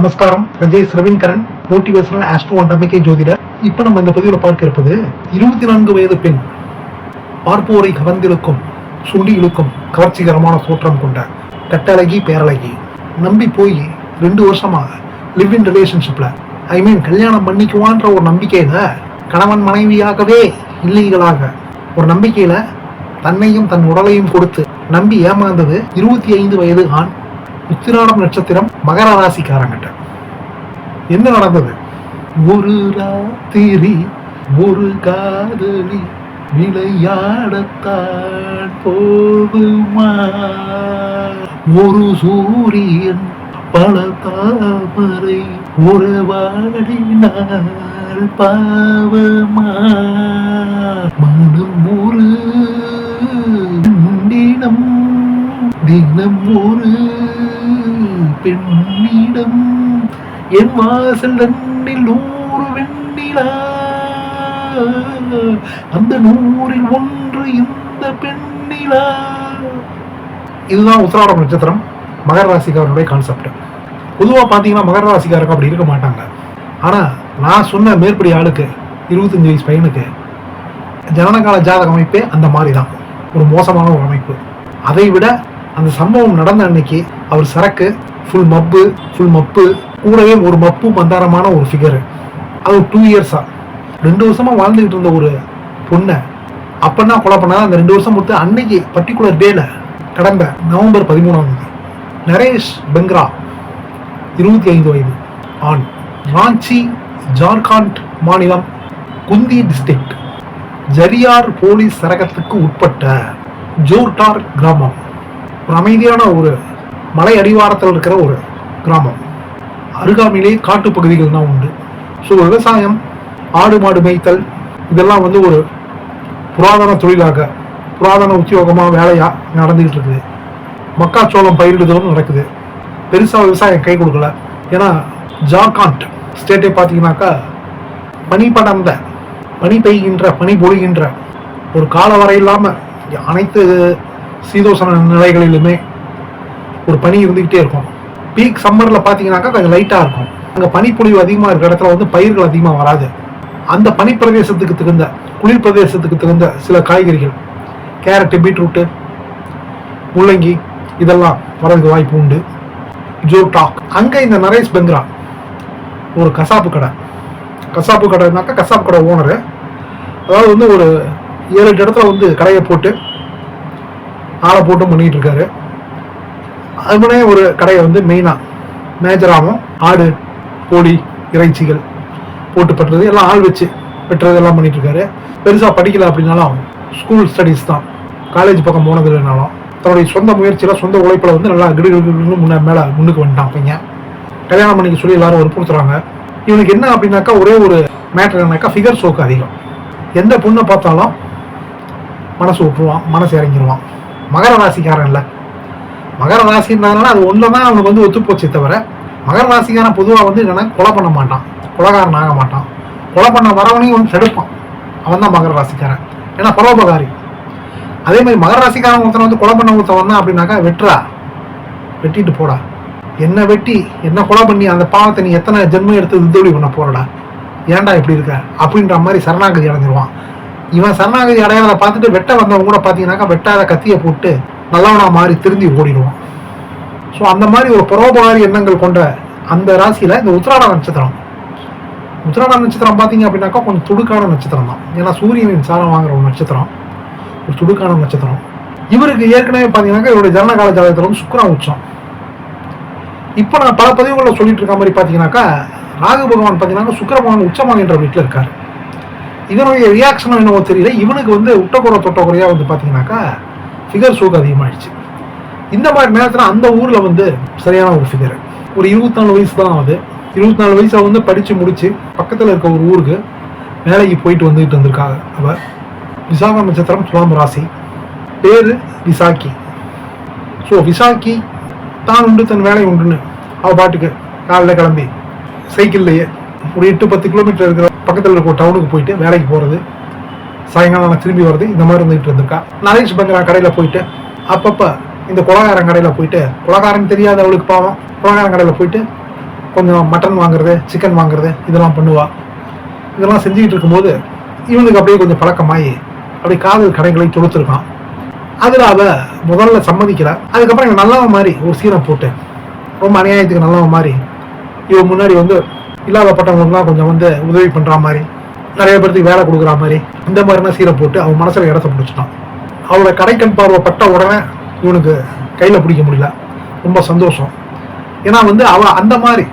நமஸ்காரம். Rajesh Raveenkaran motivational astro அண்டமிக்கை ஜோதிடர். இப்ப நம்ம இந்த பதிவில் பார்க்க இருப்பது இருபத்தி நான்கு வயது பெண் பார்ப்போரை கவர்ந்திருக்கும் சுண்டி இழுக்கும் கவர்ச்சிகரமான தோற்றம் கொண்ட கட்டழகி பேரழகி. நம்பி போய் ரெண்டு வருஷமா லிவ் இன் ரிலேஷன்ஷிப்ல ஐ மீன் கல்யாணம் பண்ணிக்குவான்ற ஒரு நம்பிக்கையில கணவன் மனைவியாகவே இல்லீகலாக ஒரு நம்பிக்கையில தன்னையும் தன் உடலையும் கொடுத்து நம்பி ஏமாந்தது இருபத்தி ஐந்து வயது ஆண். உத்திராடம் நட்சத்திரம் மகர ராசிக்காரங்கிட்ட. என்ன நடந்தது? ஒரு ராத்திரி ஒரு காதலி விளையாடத்தான் போகுமா? ஒரு சூரியன் பல தாமரை உறவாடினார் பாவமா? மனம் ஒரு பெண்ணிடம் தினம் ஒரு பெண்ணிடம் என் வாசல் ரெண்டில் நூறு வெண்ணிலா. அந்த நூறில் ஒன்று இந்த பெண்ணிலா. இதுதான் உத்திராடம் நட்சத்திரம் மகர ராசிக்காரனுடைய கான்செப்ட் பொதுவாக பார்த்தீங்கன்னா மகர ராசிக்காரங்க அப்படி இருக்க மாட்டாங்க. ஆனால் நான் சொன்ன மேற்படி ஆளுக்கு இருபத்தஞ்சு வயசு பையனுக்கு ஜனனகால ஜாதக அமைப்பே அந்த மாதிரி தான் ஒரு மோசமான ஒரு அமைப்பு. அதை விட அந்த சம்பவம் நடந்த அன்னைக்கு அவர் சரக்கு ஃபுல் மப்பு ஃபுல் மப்பு கூடவே ஒரு மப்பு மந்தாரமான ஒரு ஃபிகர் அது டூ இயர்ஸா ரெண்டு வருஷமா வாழ்ந்துகிட்டு இருந்த ஒரு பொண்ணை. அப்பன்னா கொலை பண்ணால் அந்த ரெண்டு வருஷம் கொடுத்து அன்னைக்கு பர்டிகுலர் டேல கடந்த நவம்பர் பதிமூணாம் தேதி நரேஷ் பெங்க்ரா இருபத்தி ஐந்து வயது ஆண். ராஞ்சி ஜார்க்கண்ட் மாநிலம் குந்தி டிஸ்ட்ரிக்ட் ஜரியார் போலீஸ் சரகத்துக்கு உட்பட்ட ஜோர்டார் கிராமம். ஒரு அமைதியான ஒரு மலை அடிவாரத்தில் இருக்கிற ஒரு கிராமம். அருகாமையிலே காட்டுப் பகுதிகள் தான் உண்டு. ஸோ விவசாயம் ஆடு மாடு மேய்த்தல் இதெல்லாம் வந்து ஒரு புராதன தொழிலாக புராதன உத்தியோகமாக வேலையாக நடந்துக்கிட்டு இருக்குது. மக்காச்சோளம் பயிரிடுதலும் நடக்குது. பெருசாக விவசாயம் கை கொடுக்கல. ஏன்னா ஜார்க்கண்ட் ஸ்டேட்டை பார்த்தீங்கன்னாக்கா பனி படர்ந்த பனி பெய்கின்ற பனி பொழிகின்ற ஒரு கால வரை இல்லாமல் அனைத்து சீதோசன நிலைகளிலுமே ஒரு பனி இருந்துக்கிட்டே இருக்கும். பீக் சம்மரில் பார்த்தீங்கன்னாக்கா கொஞ்சம் லைட்டாக இருக்கும். அங்கே பனிப்பொழிவு அதிகமாக இருக்கிற இடத்துல வந்து பயிர்கள் அதிகமாக வராது. அந்த பனி பிரதேசத்துக்கு தகுந்த குளிர் பிரதேசத்துக்கு தகுந்த சில காய்கறிகள் கேரட்டு பீட்ரூட்டு முள்ளங்கி இதெல்லாம் வரதுக்கு வாய்ப்பு உண்டு. ஜோடாக் அங்கே இந்த நரேஷ் பெங்க்ரா ஒரு கசாப்பு கடை. கசாப்பு கடைனாக்கா கசாப்பு கடை ஓனரு அதாவது வந்து ஒரு ஏழு எட்டு இடத்துல வந்து கடையை போட்டு ஆளை போட்டும் பண்ணிட்டு இருக்காரு அதுமனே ஒரு கடையை வந்து மெயினாக மேஜராகவும் ஆடு கோழி இறைச்சிகள் போட்டு பட்டுறது எல்லாம் ஆள் வச்சு வெட்டுறது எல்லாம் பண்ணிட்டு இருக்காரு பெருசாக படிக்கல அப்படின்னாலும் ஸ்கூல் ஸ்டடீஸ் தான். காலேஜ் பக்கம் போனது இல்லைனாலும் தன்னுடைய சொந்த முயற்சியில் சொந்த உழைப்பில் வந்து நல்லா கிடு முன்னே மேலே முன்னுக்கு வந்துட்டான் பையன். கல்யாணம் பண்ணிக்க சொல்லி எல்லாரும் வற்புறுத்துறாங்க இவனுக்கு என்ன அப்படின்னாக்கா ஒரே ஒரு மேட்டர் என்னன்னாக்கா ஃபிகர் ஷோக்கு அதிகம். எந்த பொண்ணை பார்த்தாலும் மனசு விட்டுருவான் மனசு இறங்கிடுவான் மகர ராசிக்காரன் இல்லை மகர ராசின்றதுனால அது ஒன்று தான் அவனுக்கு வந்து ஒத்துப்போச்சு தவிர மகர ராசிக்காரன் பொதுவாக வந்து என்னென்னா கொலை பண்ண மாட்டான். கொலகாரன் ஆக மாட்டான். கொலை பண்ண வரவனையும் வந்து தடுப்பான். அவன் தான் மகர ராசிக்காரன் ஏன்னா பரோபகாரி அதே மாதிரி மகர ராசிக்காரன் ஒருத்தனை வந்து கொலை பண்ண ஒருத்தன் தான் அப்படின்னாக்கா வெட்டுறா. வெட்டிட்டு போடா. என்ன வெட்டி என்ன கொலை பண்ணி அந்த பாவத்தை நீ எத்தனை ஜென்மம் எடுத்து இதுதோடி பண்ண போறடா. ஏன்டா இப்படி இருக்க? அப்படின்ற மாதிரி சரணாகதி அடைஞ்சிருவான். இவன் சரணாகதி அடையாத பார்த்துட்டு வெட்ட வந்தவங்க கூட பார்த்தீங்கன்னாக்கா வெட்டாத கத்தியை போட்டு நல்லவனா மாறி திருந்தி ஓடிடுவான். ஸோ அந்த மாதிரி ஒரு பரோபகாரி எண்ணங்கள் கொண்ட அந்த ராசியில் இந்த உத்திராட நட்சத்திரம். உத்திராட நட்சத்திரம் பார்த்தீங்க அப்படின்னாக்கா கொஞ்சம் துடுக்கான நட்சத்திரம் தான். ஏன்னா சூரியனின் சாரம் வாங்குற ஒரு நட்சத்திரம். ஒரு துடுக்கான நட்சத்திரம். இவருக்கு ஏற்கனவே பார்த்தீங்கன்னாக்கா இவருடைய ஜனனகால ஜாதகத்தில் வந்து சுக்கரம் உச்சம். இப்போ நான் பல பதிவுகளில் சொல்லிட்டு இருக்க மாதிரி பார்த்தீங்கன்னாக்கா ராகு பகவான் பார்த்தீங்கன்னா சுக்கர பகவான் உச்சமாகின்ற வீட்டில் இருக்காரு. இதனுடைய ரியாக்ஷனும் என்னவோ தெரியல. இவனுக்கு வந்து உட்டக்குறை தொட்டக்குறையாக வந்து பார்த்தீங்கன்னாக்கா ஃபிகர் ஷோக்கு அதிகமாகிடுச்சு இந்த மாதிரி நேரத்தில் அந்த ஊரில் வந்து சரியான ஒரு ஃபிகர் ஒரு இருபத்தி நாலு வயசு தான் ஆகுது. இருபத்தி நாலு வயசை வந்து படித்து முடித்து பக்கத்தில் இருக்க ஒரு ஊருக்கு வேலைக்கு போயிட்டு வந்துட்டு வந்திருக்காங்க அவர் விசாக நட்சத்திரம் துலாம் ராசி. பேர் விசாக்கி ஸோ விசாக்கி தான் உண்டு தன் வேலை உண்டுன்னு அவள் பாட்டுக்கு காலைல கிளம்பி சைக்கிள்லையே ஒரு எட்டு பத்து கிலோமீட்டர் இருக்கிற பக்கத்தில் இருக்கிற டவுனுக்கு போயிட்டு வேலைக்கு போகிறது சாயங்காலம் நான் திரும்பி வர்றது இந்த மாதிரி இருந்துகிட்டு இருந்திருக்கா. நரேஷ் பங்கரா கடையில் போயிட்டு அப்பப்போ இந்த குலகாரன் கடையில் போயிட்டு குலகாரன் தெரியாத அவளுக்கு பாவம் குலகாரன் கடையில் போயிட்டு கொஞ்சம் மட்டன் வாங்குறது சிக்கன் வாங்குறது இதெல்லாம் பண்ணுவா. இதெல்லாம் செஞ்சுக்கிட்டு இருக்கும்போது இவனுக்கு அப்படியே கொஞ்சம் பழக்கமாயி அப்படியே காதல் கடைகளை தொடுத்துருக்கான். அதில் அவள் முதல்ல சம்மதிக்கல. அதுக்கப்புறம் எனக்கு நல்லவன் மாதிரி ஒரு சீனை போட்டு ரொம்ப அநியாயத்துக்கு நல்லவன் மாதிரி இவன் முன்னாடி வந்து இல்லாதப்பட்டவங்களுக்குலாம் கொஞ்சம் வந்து உதவி பண்ணுற மாதிரி நிறைய பேருக்கு வேலை கொடுக்குற மாதிரி இந்த மாதிரிலாம் சீரை போட்டு அவன் மனசில் இடத்த பிடிச்சிட்டான். அவளோட கடைக்கண் பார்வை பட்ட உடனே இவனுக்கு கையில் பிடிக்க முடியல. ரொம்ப சந்தோஷம். ஏன்னா வந்து அவ அந்த மாதிரி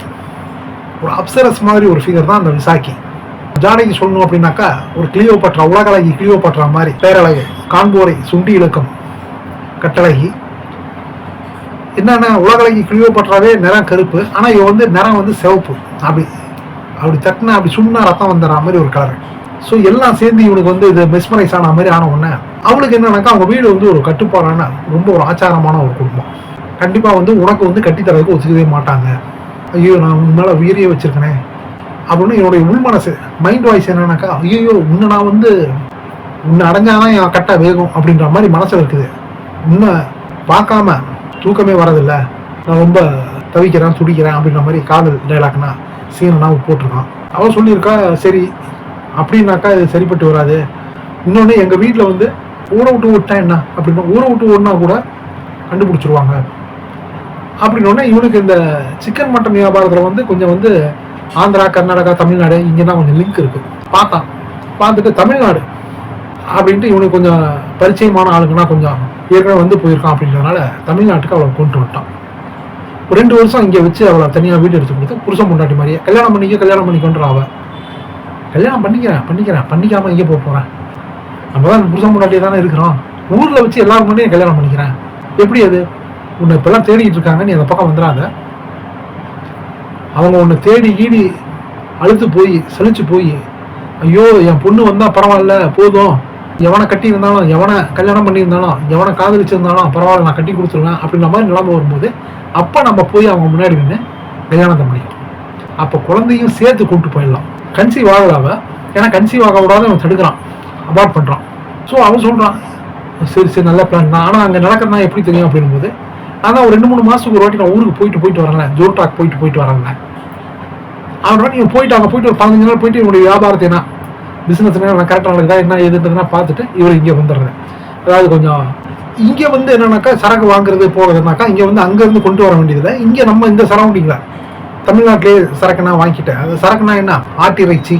ஒரு அப்சரஸ் மாதிரி ஒரு ஃபிகர் தான் அந்த விசாக்கி ஜானகி சொல்லணும் அப்படின்னாக்கா ஒரு கிளியோ பற்றா உலகழகி கிளியோ பற்றா மாதிரி பேரழகு காண்போரை சுண்டி இழுக்கம் கட்டழகி என்னன்னா உலகழகி கிளியோ நிறம் கருப்பு. ஆனால் இவன் வந்து நிறம் வந்து சிவப்பு. அப்படி அப்படி தட்டினா அப்படி சுண்ணா ரத்தம் வந்துடுற மாதிரி ஒரு கலர் ஸோ எல்லாம் சேர்ந்து இவனுக்கு வந்து இது மெஸ்மரைஸ் ஆன மாதிரி ஆன உடனே அவளுக்கு என்னன்னாக்கா அவங்க வீடு வந்து ஒரு கட்டுப்பாடான ரொம்ப ஒரு ஆச்சாரமான ஒரு குடும்பம். கண்டிப்பாக வந்து உனக்கு வந்து கட்டித்தரதுக்கு ஒத்துக்கவே மாட்டாங்க. ஐயோ நான் உன் மேலே உயிரியே வச்சுருக்கனே. அப்படின்னு என்னுடைய உள் மனசு மைண்ட் வாய்ஸ் என்னன்னாக்கா ஐயோ உன்னை நான் வந்து உன்னை அடைஞ்சாதான் என் கட்ட வேகும் அப்படின்ற மாதிரி மனசில் இருக்குது. உன்னை பார்க்காம தூக்கமே வரதில்ல நான் ரொம்ப தவிக்கிறேன் துடிக்கிறேன் அப்படின்ற மாதிரி காதல் டைலாக்னா சீனனா போட்டிருக்கான். அவன் சொல்லியிருக்கா சரி அப்படின்னாக்கா இது சரிப்பட்டு வராது. இன்னொன்று எங்கள் வீட்டில் வந்து ஊரை விட்டு விட்டா என்ன? அப்படின்னா ஊரை விட்டு ஓடினா கூட கண்டுபிடிச்சிருவாங்க. அப்படின்னோடனே இவனுக்கு இந்த சிக்கன் மட்டன் வியாபாரத்தில் வந்து கொஞ்சம் வந்து ஆந்திரா கர்நாடகா தமிழ்நாடு இங்கே தான் கொஞ்சம் லிங்க் இருக்குது பார்த்தான். பார்த்துட்டு தமிழ்நாடு. அப்படின்ட்டு இவனுக்கு கொஞ்சம் பரிச்சயமான ஆளுங்கன்னா கொஞ்சம் ஏற்கனவே வந்து போயிருக்கான் அப்படின்றதுனால தமிழ்நாட்டுக்கு அவளை கொண்டு விட்டான் ரெண்டு வருஷம் இங்கே வச்சு அவளை தனியாக வீடு எடுத்து கொடுத்து புருஷன் பொண்டாட்டி மாதிரியே கல்யாணம் பண்ணிக்க கல்யாணம் பண்ணிக்கொன்ற அவ. கல்யாணம் பண்ணிக்கிறேன் பண்ணிக்கிறேன். பண்ணிக்காமல் இங்கே போக போகிறேன் நம்ம தான் புருஷன் பொண்டாட்டியே தானே இருக்கிறோம். ஊரில் வச்சு எல்லாரும் முன்னாடியும் கல்யாணம் பண்ணிக்கிறேன். எப்படி அது? உன்னை இப்போல்லாம் தேடிட்டு இருக்காங்க நீ அந்த பக்கம் வந்துடாத அவங்க உன்னை தேடி கீடி அழுத்து போய் சலிச்சு போய் ஐயோ என் பொண்ணு வந்தால் பரவாயில்ல போதும். எவனை கட்டி இருந்தாலும் எவனை கல்யாணம் பண்ணியிருந்தாலும் எவனை காதலிச்சிருந்தாலும் பரவாயில்ல நான் கட்டி கொடுத்துருவேன் அப்படின்ற மாதிரி நிலைமை வரும்போது அப்போ நம்ம போய் அவங்க முன்னாடி நின்று கல்யாணத்தை பண்ணிக்கலாம். அப்போ குழந்தையும் சேர்த்து கூப்பிட்டு போயிடலாம். கன்சீவ் ஆகல ஏன்னா கன்சீவ் ஆக விடாத அவன் தடுக்கிறான். அபார்ட் பண்ணுறான் ஸோ அவன் சொல்கிறான் சரி சரி நல்ல பிளான் தான். ஆனால் அங்கே நடக்கிறதா எப்படி தெரியும் அப்படின்போது அதான் ஒரு ரெண்டு மூணு மாதத்துக்கு ஒரு வாட்டி நான் ஊருக்கு போயிட்டு போயிட்டு வரேன்ல. ஜோர்டாக் போயிட்டு போயிட்டு வரேன்ல. அவனோட நீங்கள் போயிட்டு அங்கே போயிட்டு ஒரு பதினஞ்சு நாள் போயிட்டு என்னுடைய வியாபாரத்தை என்ன பிஸ்னஸ் என்ன கரெக்டாக நடக்குதா என்ன ஏதுன்றதுனா பார்த்துட்டு இவர் இங்கே வந்துடுறேன் அதாவது கொஞ்சம் இங்கே வந்து என்னன்னாக்கா சரக்கு வாங்குறது போகிறதுனாக்கா இங்கே வந்து அங்கேருந்து கொண்டு வர வேண்டியது இங்கே நம்ம இந்த சரௌண்டிங்கில் தமிழ்நாட்டிலே சரக்குனா வாங்கிட்டேன் அது சரக்குனா என்ன? ஆட்டு இறைச்சி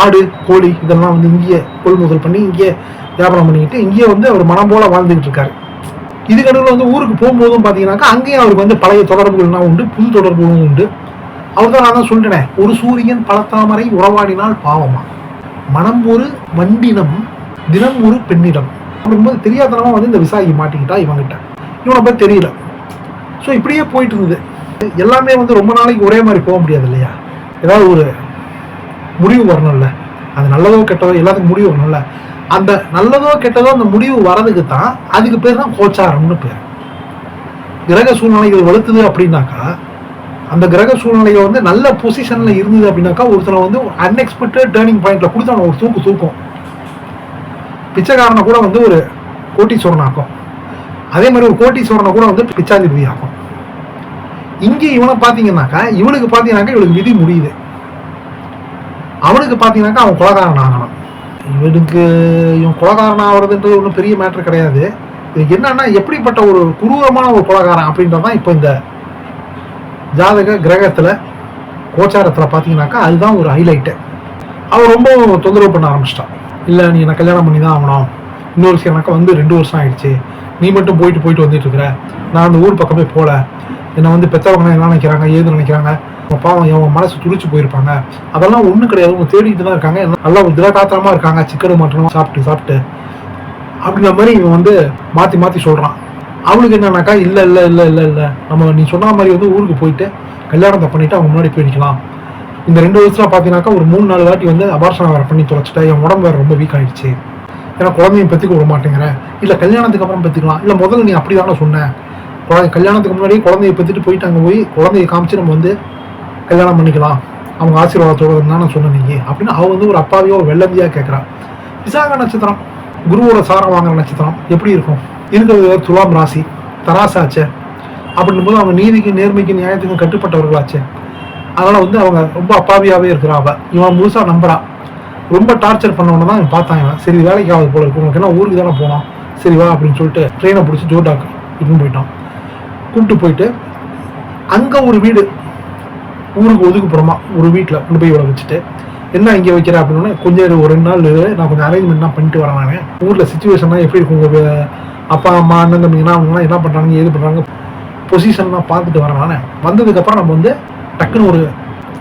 ஆடு கோழி இதெல்லாம் வந்து இங்கேயே கொள்முதல் பண்ணி இங்கேயே வியாபாரம் பண்ணிக்கிட்டு இங்கேயே வந்து அவர் மனம் போல வாழ்ந்துகிட்டு இருக்காரு. இதுக்கு வந்து ஊருக்கு போகும்போதும் பார்த்தீங்கன்னாக்கா அங்கேயும் அவருக்கு வந்து பழைய தொடர்புகள்லாம் உண்டு புது தொடர்புகளும் உண்டு. அவர் தான் நான் தான் சொல்லிட்டேனே ஒரு சூரியன் பழத்தாமரை உறவாடினால் பாவமா? மனம் ஒரு வண்டினம் தினம் ஒரு பெண்ணிடம். அப்படிங்கும்போது தெரியாதனமாக வந்து இந்த விசாகி மாட்டிக்கிட்டா இவங்கிட்ட. இவனை பற்றி தெரியல. ஸோ இப்படியே போயிட்டு இருந்தது எல்லாமே வந்து ரொம்ப நாளைக்கு ஒரே மாதிரி போக முடியாது இல்லையா? ஏதாவது ஒரு முடிவு வரணும்ல. அது நல்லதோ கெட்டதோ எல்லாத்துக்கும் முடிவு வரணும்ல. அந்த நல்லதோ கெட்டதோ அந்த முடிவு வரதுக்கு தான் அதுக்கு பேர் தான் கோச்சாரம்னு பேர். கிரக சூழ்நிலைகள் வலுத்துது அப்படின்னாக்கா அந்த கிரக சூழ்நிலையை வந்து நல்ல பொசிஷனில் இருந்தது அப்படின்னாக்கா ஒருத்தனை வந்து அன்எக்ஸ்பெக்டட் டேர்னிங் பாயிண்ட்டில் கொடுத்து ஒரு தூக்கு தூக்கும். பிச்சைக்காரனை கூட வந்து ஒரு கோட்டீஸ்வரன் ஆக்கும். அதே மாதிரி ஒரு கோட்டீஸ்வரனை கூட வந்து பிச்சாதிபதி ஆகும் இங்கே இவனை பார்த்தீங்கன்னாக்கா இவனுக்கு பார்த்தீங்கன்னாக்கா இவளுக்கு விதி முடியுது. அவனுக்கு பார்த்தீங்கன்னாக்கா அவன் குலகாரன் ஆகணும். இவனுக்கு இவன் குலகாரன் ஆகிறதுன்றது ஒன்றும் பெரிய மேட்ரு கிடையாது. இது என்னன்னா எப்படிப்பட்ட ஒரு குரூரமான ஒரு குலகாரம் அப்படின்றது தான் இப்போ இந்த ஜாதக கிரகத்தில் கோச்சாரத்தில் பார்த்தீங்கன்னாக்கா அதுதான் ஒரு ஹைலைட்டு அவன் ரொம்ப தொந்தரவு பண்ண ஆரம்பிச்சிட்டான். இல்லை நீ என்ன கல்யாணம் பண்ணி தான் ஆகணும். இன்னொரு விஷயம்னாக்கா வந்து ரெண்டு வருஷம் ஆயிடுச்சு. நீ மட்டும் போயிட்டு போயிட்டு வந்துட்டு இருக்கிற. நான் அந்த ஊர் பக்கமே போகல என்னை வந்து பெற்றவங்க என்ன நினைக்கிறாங்க ஏது நினைக்கிறாங்க? அவங்க பாவம் அவங்க மனசு துடிச்சு போயிருப்பாங்க. அதெல்லாம் ஒன்றும் கிடையாது. அவங்க தேடிட்டு தான் இருக்காங்க. நல்லா ஒரு திடகாத்திரமா இருக்காங்க. சிக்கன் மட்டனும் சாப்பிட்டு சாப்பிட்டு. அப்படிங்கிற மாதிரி இவன் வந்து மாற்றி மாற்றி சொல்கிறான் அவளுக்கு என்னன்னாக்கா இல்லை இல்லை இல்லை இல்லை இல்லை. நம்ம நீ சொன்ன மாதிரி வந்து ஊருக்கு போயிட்டு கல்யாணத்தை பண்ணிட்டு அவங்க முன்னாடி போய் நிற்கலாம் இந்த ரெண்டு வருஷத்தில் பார்த்தீங்கன்னாக்கா ஒரு மூணு நாலு வாட்டி வந்து அபார்ஷனம் வேறு பண்ணி தொலைச்சிட்டா என் உடம்பு வேறு ரொம்ப வீக் ஆயிடுச்சு. ஏன்னா குழந்தையும் பெற்றுக்க விட மாட்டேங்கிறேன் இல்லை கல்யாணத்துக்கு அப்புறம் பெற்றுக்கலாம் இல்லை முதல்ல நீ அப்படி தானே சொன்னேன் குழந்தை கல்யாணத்துக்கு முன்னாடி குழந்தைய பெற்றுட்டு போயிட்டு அங்கே போய் குழந்தைய காமிச்சு நம்ம வந்து கல்யாணம் பண்ணிக்கலாம். அவங்க ஆசீர்வாதத்தோட நான் சொன்னேன் நீ அப்படின்னு அவள் வந்து ஒரு அப்பாவையோ ஒரு வெள்ளந்தியாக கேட்குறான் விசாக நட்சத்திரம் குருவோட சாரம் வாங்குற நட்சத்திரம் எப்படி இருக்கும்? இருக்கிறது துலாம் ராசி. தராசாச்சே. அப்படின்னும் போது அவங்க நீதிக்கு நேர்மைக்கு நியாயத்துக்கும் கட்டுப்பட்டவர்களாச்சே. அதனால் வந்து அவங்க ரொம்ப அப்பாவியாவே இருக்கிறா அவள் இவன் முழுசா நம்புறான் ரொம்ப டார்ச்சர் பண்ணவன தான் பார்த்தான் இவன் சரி வேலைக்கு ஆகுது போல இருக்கு. உனக்கு என்ன ஊருக்கு தானே போனோம் சரி வா அப்படின்னு சொல்லிட்டு ட்ரெயினை பிடிச்சி ஜோடாக்கு இட்டுன்னு போயிட்டான். கூப்பிட்டு போயிட்டு அங்கே ஒரு வீடு. ஊருக்கு ஒதுக்குப்புறமா ஒரு வீட்டில் கொண்டு போய் இவளை வச்சுட்டு என்ன இங்கே வைக்கிற அப்படின்னு கொஞ்சம் ஒரு ரெண்டு நாள் நான் கொஞ்சம் அரேஞ்ச்மெண்ட்லாம் பண்ணிட்டு வரேன் நான். ஊரில் சுச்சுவேஷன்லாம் எப்படி இருக்கும்? உங்கள் அப்பா அம்மா அண்ணன் தம்பிங்கன்னா அவங்கலாம் என்ன பண்ணுறாங்க ஏது பண்ணுறாங்க பொசிஷன்லாம் பார்த்துட்டு வரேன் நான். வந்ததுக்கப்புறம் நம்ம வந்து டக்குன்னு ஒரு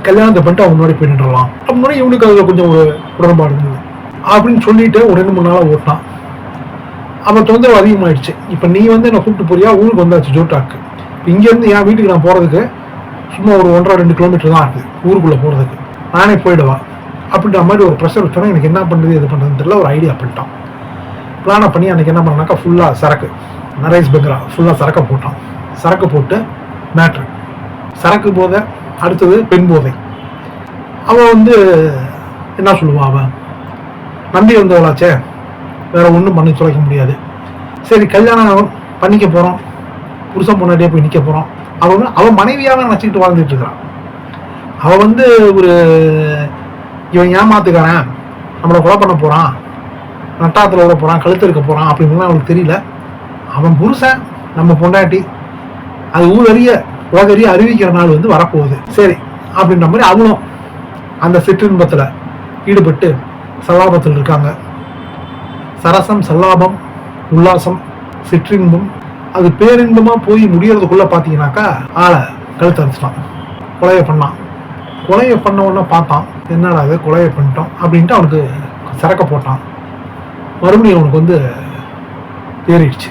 கல்யாணத்தை பண்ணிட்டு அவங்க முன்னாடி போயிட்டுலாம் அப்போ முன்னாடி இவனுக்கு அதில் கொஞ்சம் ஒரு உடன்பாடு இருந்தது. அப்படின்னு சொல்லிட்டு ஒரு ரெண்டு மூணு நாளாக ஓட்டினான். அவன் தொந்தரவு அதிகமாகிடுச்சு இப்போ நீ வந்து என்னை கூப்பிட்டு போறியா? ஊருக்கு வந்தாச்சு ஜோட்டாக்கு. இங்கேருந்து என் வீட்டுக்கு நான் போகிறதுக்கு சும்மா ஒரு ஒன்றரை ரெண்டு கிலோமீட்டர் தான் இருக்குது ஊருக்குள்ளே போகிறதுக்கு நானே போயிடுவா அப்படின்ற மாதிரி ஒரு ப்ரெஷர் வச்சோன்னா எனக்கு என்ன பண்ணுறது இது பண்ணுறதுன்னு தெரியல ஒரு ஐடியா பண்ணிட்டான். பிளானை பண்ணி அன்றைக்கி என்ன பண்ணாக்கா ஃபுல்லாக சரக்கு நரேஷ் பெக்ரா ஃபுல்லாக சரக்கை போட்டான். சரக்கு போட்டு மேட்ரு சரக்கு போதை அடுத்தது பெண் போதை. அவன் வந்து என்ன சொல்லுவான் அவன் நம்பி வந்தவளாச்சே. வேற ஒன்றும் பண்ணி தொலைக்க முடியாது. சரி கல்யாணம் பண்ணிக்க போகிறோம் புருஷன் முன்னாடியே போய் நிற்க போகிறோம் அவன் அவன் மனைவியாக நினச்சிக்கிட்டு வாழ்ந்துட்டு இருக்கிறான் அவன் வந்து ஒரு இவன் ஏமாத்துக்காரன் நம்மளை கொலை பண்ண போகிறான் நட்டாத்தில் விட போகிறான் கழுத்து இருக்க போகிறான் அப்படின்லாம் அவனுக்கு தெரியல. அவன் புருஷன் நம்ம பொண்டாட்டி. அது ஊரறிய உலகறிய அறிவிக்கிற நாள் வந்து வரப்போகுது. சரி அப்படின்ற மாதிரி அவனும் அந்த சிற்றின்பத்தில் ஈடுபட்டு சல்லாபத்தில் இருக்காங்க. சரசம் சல்லாபம் உல்லாசம் சிற்றின்பம் அது பேரின்பமாக போய் முடியறதுக்குள்ளே பார்த்தீங்கன்னாக்கா ஆளை கழுத்து அடிச்சிட்டான் கொலையை பண்ணான். கொலையை பண்ண உடனே பார்த்தான். என்னடா அது கொலையை பண்ணிட்டோம் அப்படின்ட்டு அவனுக்கு சரக்க போட்டான். மறுபடியும் அவனுக்கு வந்து ஏறிடுச்சு.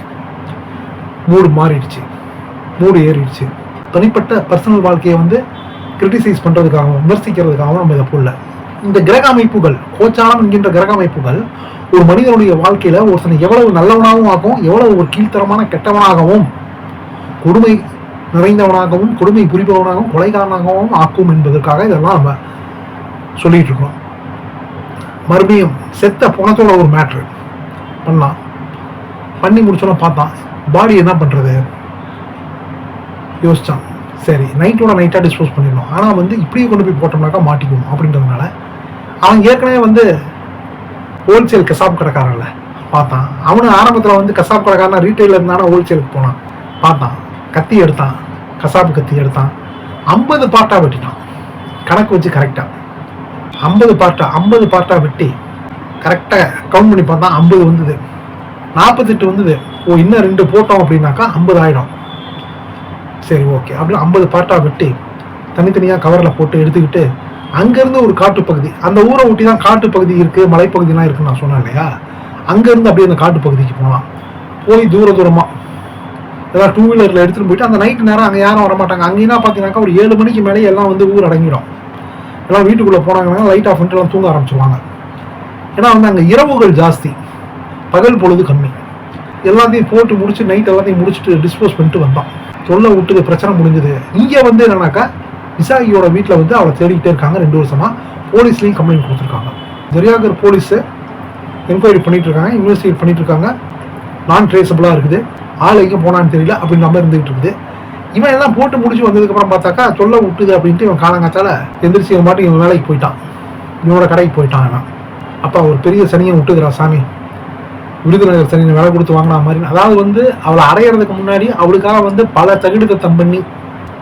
மூடு மாறிடுச்சு. மூடு ஏறிடுச்சு. தனிப்பட்ட பர்சனல் வாழ்க்கையை வந்து கிரிட்டிசைஸ் பண்ணுறதுக்காகவும் விமர்சிக்கிறதுக்காகவும் நம்ம இதை போடல. இந்த கிரக அமைப்புகள் கோச்சாரம் என்கின்ற கிரக அமைப்புகள் ஒரு மனிதனுடைய வாழ்க்கையில் ஒருத்தனை எவ்வளவு நல்லவனாகவும் ஆக்கும் எவ்வளவு ஒரு கீழ்த்தரமான கெட்டவனாகவும் கொடுமை நிறைந்தவனாகவும் கொடுமை புரிபவனாகவும் கொலைகாரனாகவும் ஆக்கும் என்பதற்காக இதெல்லாம் நம்ம சொல்லிட்டு இருக்கோம் மறுபடியும் செத்த பணத்தோட ஒரு மேட்ரு பண்ணலாம். பண்ணி முடிச்சோன்னா பார்த்தான். பாடி என்ன பண்றது? யோசிச்சான். சரி நைட்டோட நைட்டாக டிஸ்போஸ் பண்ணிடணும். ஆனால் வந்து இப்படியே கொண்டு போய் போட்டோம்னாக்கா மாட்டிக்கணும் அப்படின்றதுனால அவன் ஏற்கனவே வந்து ஹோல்சேல் கசாப் கடைக்காரன்ல. பார்த்தான். அவனு ஆரம்பத்தில் வந்து கசாப் கடைக்காரனா ரீட்டைல இருந்தானா ஹோல்சேலுக்கு போனான். பார்த்தான். கத்தி எடுத்தான். கசாப்பு கத்தி எடுத்தான். ஐம்பது பார்ட்டாக வெட்டிட்டான். கணக்கு வச்சு கரெக்டாக ஐம்பது பார்ட்டா ஐம்பது பார்ட்டாக வெட்டி கரெக்டாக கவுண்ட் பண்ணி பார்த்தா ஐம்பது வந்தது. நாற்பத்தெட்டு வந்தது. ஓ இன்னும் ரெண்டு போட்டோம் அப்படின்னாக்கா ஐம்பது ஆயிடும் சரி ஓகே அப்படின்னு ஐம்பது பார்ட்டாக வெட்டி தனித்தனியாக கவரில் போட்டு எடுத்துக்கிட்டு அங்கேருந்து ஒரு காட்டுப்பகுதி அந்த ஊரை ஒட்டி தான் காட்டுப்பகுதி இருக்குது மலைப்பகுதிலாம் இருக்குன்னு நான் சொன்னேன் இல்லையா? அங்கேருந்து அப்படியே அந்த காட்டுப்பகுதிக்கு போகலாம். போய் தூர தூரமாக ஏதாவது டூ வீலரில் எடுத்துகிட்டு போயிட்டு அந்த நைட்டு நேரம் அங்கே யாரும் வர மாட்டாங்க அங்கேனா பார்த்தீங்கன்னாக்கா ஒரு ஏழு மணிக்கு மேலே எல்லாம் வந்து ஊர் அடங்கிடும். எல்லாம் வீட்டுக்குள்ளே போனாங்கன்னா லைட் ஆஃப் பண்ணிட்டு எல்லாம் தூங்க ஆரம்பிச்சிருவாங்க. ஏன்னா வந்து அங்கே இரவுகள் ஜாஸ்தி. பகல் பொழுது கம்மி. எல்லாத்தையும் போட்டு முடிச்சு நைட் எல்லாத்தையும் முடிச்சுட்டு டிஸ்போஸ் பண்ணிட்டு வந்தான். தொல்லை விட்டுது பிரச்சனை முடிஞ்சது. இங்கே வந்து என்னன்னாக்கா விசாகியோட வீட்டில் வந்து அவளை தேடிக்கிட்டே இருக்காங்க ரெண்டு வருஷமா. போலீஸ்லேயும் கம்ப்ளைண்ட் கொடுத்துருக்காங்க. ஜெரியாகர் போலீஸு என்கொயரி பண்ணிகிட்ருக்காங்க இருக்காங்க இன்வெஸ்டிகேட் பண்ணிகிட்ருக்காங்க இருக்காங்க. நான் ட்ரேசபிளாக இருக்குது. ஆள் எங்கே போனான்னு தெரியல அப்படின்ற மாதிரி இருந்துகிட்டு இருக்குது. இவன் எல்லாம் போட்டு முடிச்சு வந்ததுக்கப்புறம் பார்த்தாக்கா சொல்ல விட்டுது அப்படின்ட்டு இவன் காலங்காத்தால எந்திரிச்சு இவன் மாட்டு இவன் வேலைக்கு போயிட்டான். இவனோட கடைக்கு போயிட்டான் அவன். அப்பா ஒரு பெரிய சனியை விட்டுதுடா சாமி விருதுநகர் சனியை வேலை கொடுத்து வாங்கினா மாதிரி. அதாவது வந்து அவளை அடையிறதுக்கு முன்னாடி அவளுக்காக வந்து பல தகுடுத்தம் பண்ணி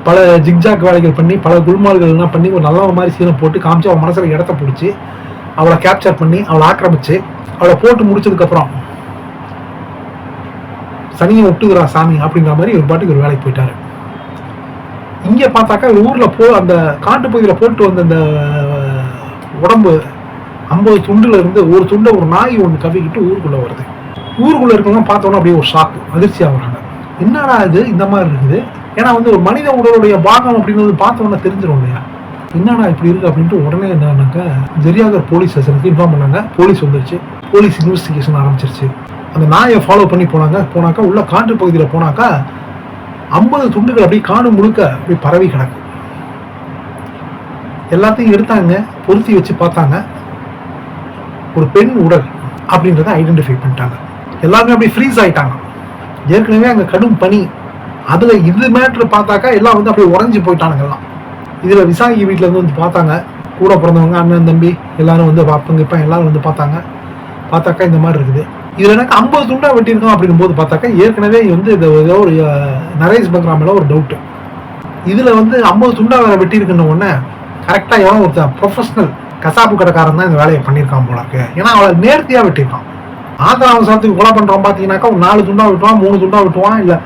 பல ஜிக்ஜாக் வேலைகள் பண்ணி பல குல்மால்கள்லாம் பண்ணி ஒரு நல்ல மாதிரி சீனை போட்டு காமிச்சு அவன் மனசில் இடத்த பிடிச்சி அவளை கேப்சர் பண்ணி அவளை ஆக்கிரமிச்சு அவளை போட்டு முடிச்சதுக்கப்புறம் சனியை ஒட்டுகிறா சாமி அப்படிங்கிற மாதிரி ஒரு பாட்டுக்கு ஒரு வேலைக்கு போயிட்டாரு. இங்க பார்த்தாக்கா ஊரில் ஊர்ல போ அந்த காட்டு பகுதியில் போட்டு வந்த அந்த உடம்பு ஐம்பது துண்டுல இருந்து ஒரு துண்டை ஒரு நாய் ஒன்று கவிக்கிட்டு ஊருக்குள்ள வருது. ஊருக்குள்ள இருக்கவங்க பார்த்தோன்னா அப்படியே ஒரு ஷாக்கு அதிர்ச்சி ஆகுறாங்க. என்னடா இது? இந்த மாதிரி இருக்குது. ஏன்னா வந்து ஒரு மனித உடலுடைய பாகம் அப்படின்றது பார்த்தோன்னா தெரிஞ்சிடும் இல்லையா? என்னடா இப்படி இருக்கு அப்படின்ட்டு உடனே என்னன்னாக்கா ஜெரியாகர் போலீஸ் ஸ்டேஷனுக்கு இன்ஃபார்ம் பண்ணாங்க. போலீஸ் வந்துருச்சு. போலீஸ் இன்வெஸ்டிகேஷன் ஆரம்பிச்சிருச்சு. அந்த நாயை ஃபாலோ பண்ணி போனாங்க. போனாக்கா உள்ள காற்று பகுதியில் போனாக்கா ஐம்பது துண்டுகள் அப்படியே காணும் முழுக்க அப்படியே பரவி கிடக்கு. எல்லாத்தையும் எடுத்தாங்க பொருத்தி வச்சு பார்த்தாங்க. ஒரு பெண் உடல் அப்படின்றத ஐடென்டிஃபை பண்ணிட்டாங்க. எல்லாருமே அப்படியே ஃப்ரீஸ் ஆயிட்டாங்க. ஏற்கனவே அங்கே கடும் பனி. அதில் இது மேட்ரு பார்த்தாக்கா எல்லாம் வந்து அப்படியே உறைஞ்சி போயிட்டானுங்க எல்லாம். இதில் விசாகி வீட்டிலேருந்து இருந்து வந்து பார்த்தாங்க. கூட பிறந்தவங்க அண்ணன் தம்பி எல்லாரும் வந்து பார்ப்பங்க இப்போ எல்லாரும் வந்து பார்த்தாங்க. பார்த்தாக்கா இந்த மாதிரி இருக்குது. இதுல எனக்கு ஐம்பது துண்டா வெட்டியிருக்கோம் அப்படிங்கும் போது பார்த்தாக்கா ஏற்கனவே வந்து இது ஏதோ ஒரு நரேஷ் பக்ரா ஒரு டவுட் இதுல வந்து ஐம்பது துண்டா வேற வெட்டியிருக்குன்ன உடனே கரெக்டாக எவன் ஒருத்தன் ப்ரொஃபஷனல் கசாப்பு கடைக்காரன் தான் இந்த வேலையை பண்ணியிருக்கான் போல இருக்கு ஏன்னா அவளை நேர்த்தியாக வெட்டியிருக்கான். ஆந்திரா அவசரத்துக்கு கொலை பண்ணுறோம் பார்த்தீங்கன்னாக்கா ஒரு நாலு துண்டா வெட்டுவான் மூணு துண்டா வெட்டுவான் இல்லை